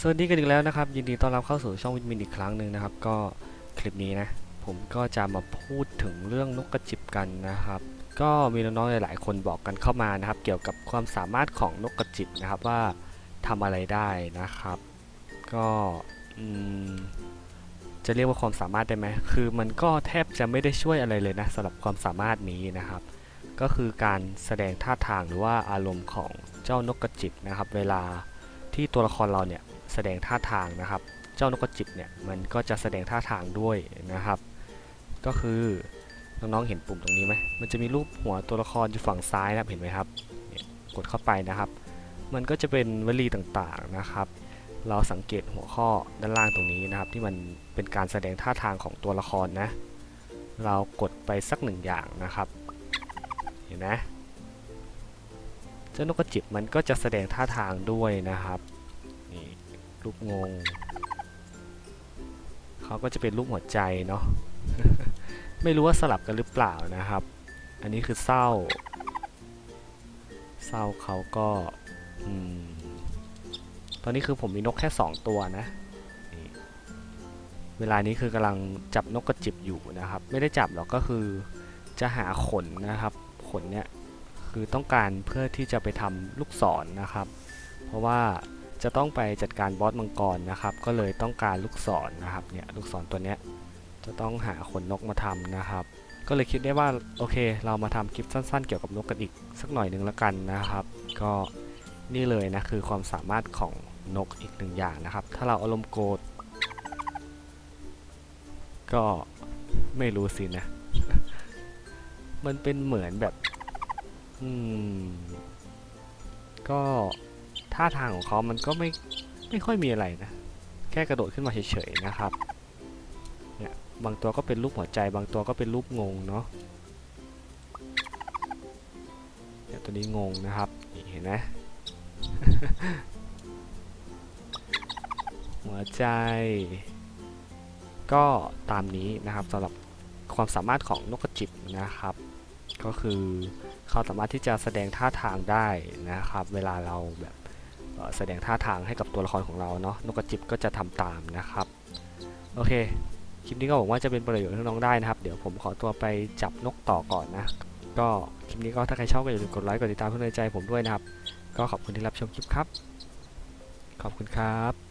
สวัสดีกันอีกแล้วนะครับ ยินดีต้อนรับเข้าสู่ช่องวิตมินอีกครั้งหนึ่งนะครับ ก็คลิปนี้นะ ผมก็จะมาพูดถึงเรื่องนกกระจิบกันนะครับ ก็มีน้องๆหลาย ๆ คนบอกกันเข้ามานะครับ เกี่ยวกับความสามารถของนกกระจิบนะครับว่าทำอะไรได้นะครับ ก็จะเรียกว่าความสามารถได้ไหมคือมันก็แทบจะไม่ได้ช่วยอะไรเลยนะสำหรับความสามารถนี้นะครับ ก็คือการแสดงท่าทางหรือว่าอารมณ์ของเจ้านกกระจิบนะครับ เวลาที่ตัวละครเราเนี่ย แสดงท่าทางนะครับ เจ้านกกระจิบเนี่ยมันก็จะแสดงท่าทางด้วยนะครับ ก็คือน้องๆเห็นปุ่มตรงนี้ไหมมันจะมีรูปหัวตัวละครอยู่ฝั่งซ้ายนะเห็นไหมครับกดเข้าไปนะครับ มันก็จะเป็นวลีต่างๆนะครับ เราสังเกตหัวข้อด้านล่างตรงนี้นะครับ ที่มันเป็นการแสดงท่าทางของตัวละครนะ เรากดไปสักหนึ่งอย่างนะครับ เห็นไหมเจ้านกกระจิบมันก็จะแสดงท่าทางด้วยนะครับนี่ รูปงง เขาก็จะเป็นรูปหัวใจเนาะ ไม่รู้ว่าสลับกันหรือเปล่านะครับ อันนี้คือเศร้า เศร้าเขาก็อตอนนี้คือผมมีนกแค่ 2 ตัวนะ เวลานี้คือกำลังจับนกกระจิบอยู่นะครับ ไม่ได้จับหรอกก็คือจะหาขนนะครับ ขนเนี่ยคือต้องการเพื่อที่จะไปทำลูกศรนนะครับ เพราะว่า จะต้องไปจัดการบอสมังกรนะครับ ก็เลยต้องการลูกศรนะครับเนี่ยลูกศรตัวเนี้ยจะต้องหาขนนกมาทำนะครับ ก็เลยคิดได้ว่าโอเค เรามาทำคลิปสั้นๆ เกี่ยวกับนกกันอีกสักหน่อยหนึ่งแล้วกันนะครับ ก็นี่เลยนะคือความสามารถของนกอีกหนึ่งอย่างนะครับ ถ้าเราอารมณ์โกรธก็ไม่รู้สินะ มันเป็นเหมือนแบบ อืม ก็ ท่าทางของเขามันก็ไม่ไม่ค่อยมีอะไรนะ แค่กระโดดขึ้นมาเฉยๆนะครับ เนี่ยบางตัวก็เป็นรูปหัวใจ บางตัวก็เป็นรูปงงเนาะ เนี่ยตัวนี้งงนะครับ นี่เห็นไหมหัวใจ ก็ตามนี้นะครับสำหรับความสามารถของนกกระจิบนะครับ ก็คือเขาสามารถที่จะแสดงท่าทางได้นะครับ เวลาเราแบบ แสดงท่าทางให้กับตัวละครของเราเนาะนกกระจิบก็จะทำตามนะครับ โอเค คลิปนี้ก็หวังว่าจะเป็นประโยชน์ให้น้องๆได้นะครับ เดี๋ยวผมขอตัวไปจับนกต่อก่อนนะ ก็คลิปนี้ก็ถ้าใครชอบก็อย่าลืมกดไลค์กดติดตามเพื่อในใจผมด้วยนะครับ ก็ขอบคุณที่รับชมคลิปครับ ขอบคุณครับ